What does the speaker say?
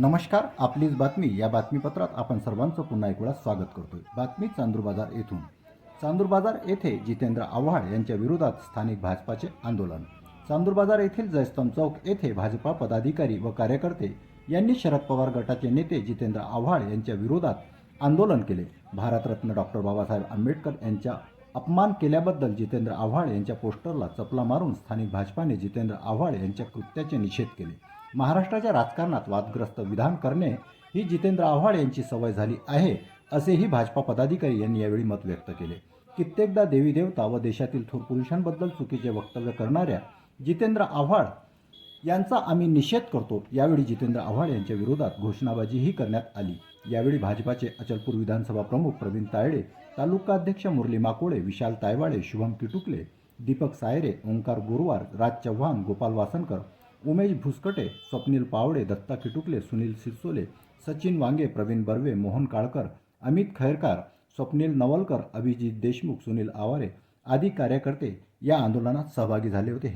नमस्कार आपलीच बातमी. या बातमीपत्रात आपण सर्वांचं पुन्हा एक वेळा स्वागत करतोय. बातमी चांदूर बाजार येथून. चांदूर बाजार येथे जितेंद्र आव्हाड यांच्या विरोधात स्थानिक भाजपाचे आंदोलन. चांदूर बाजार येथील जयस्तंभ चौक येथे भाजपा पदाधिकारी व कार्यकर्ते यांनी शरद पवार गटाचे नेते जितेंद्र आव्हाड यांच्या विरोधात आंदोलन केले. भारतरत्न डॉक्टर बाबासाहेब आंबेडकर यांच्या अपमान केल्याबद्दल जितेंद्र आव्हाड यांच्या पोस्टरला चपला मारून स्थानिक भाजपाने जितेंद्र आव्हाड यांच्या कृत्याचे निषेध केले. महाराष्ट्राच्या राजकारणात वादग्रस्त विधान करणे ही जितेंद्र आव्हाड यांची सवय झाली आहे असेही भाजपा पदाधिकारी यांनी यावेळी मत व्यक्त केले. कित्येकदा देवी देवता व देशातील थोर पुरुषांबद्दल चुकीचे वक्तव्य करणाऱ्या जितेंद्र आव्हाड यांचा आम्ही निषेध करतो. यावेळी जितेंद्र आव्हाड यांच्या विरोधात घोषणाबाजीही करण्यात आली. यावेळी भाजपाचे अचलपूर विधानसभा प्रमुख प्रवीण तायडे तालुका अध्यक्ष मुरली माकोळे विशाल तायवाडे शुभम किटुकले दीपक सायरे ओंकार गोरवार राज चव्हाण गोपाल वासनकर उमेश भुसकटे स्वप्नील पावडे दत्ता किटुकले सुनील सिरसोले सचिन वांगे प्रवीण बर्वे मोहन काळकर अमित खैरकार स्वप्नील नवलकर अभिजित देशमुख सुनील आवारे आदी कार्यकर्ते या आंदोलनात सहभागी झाले होते. हे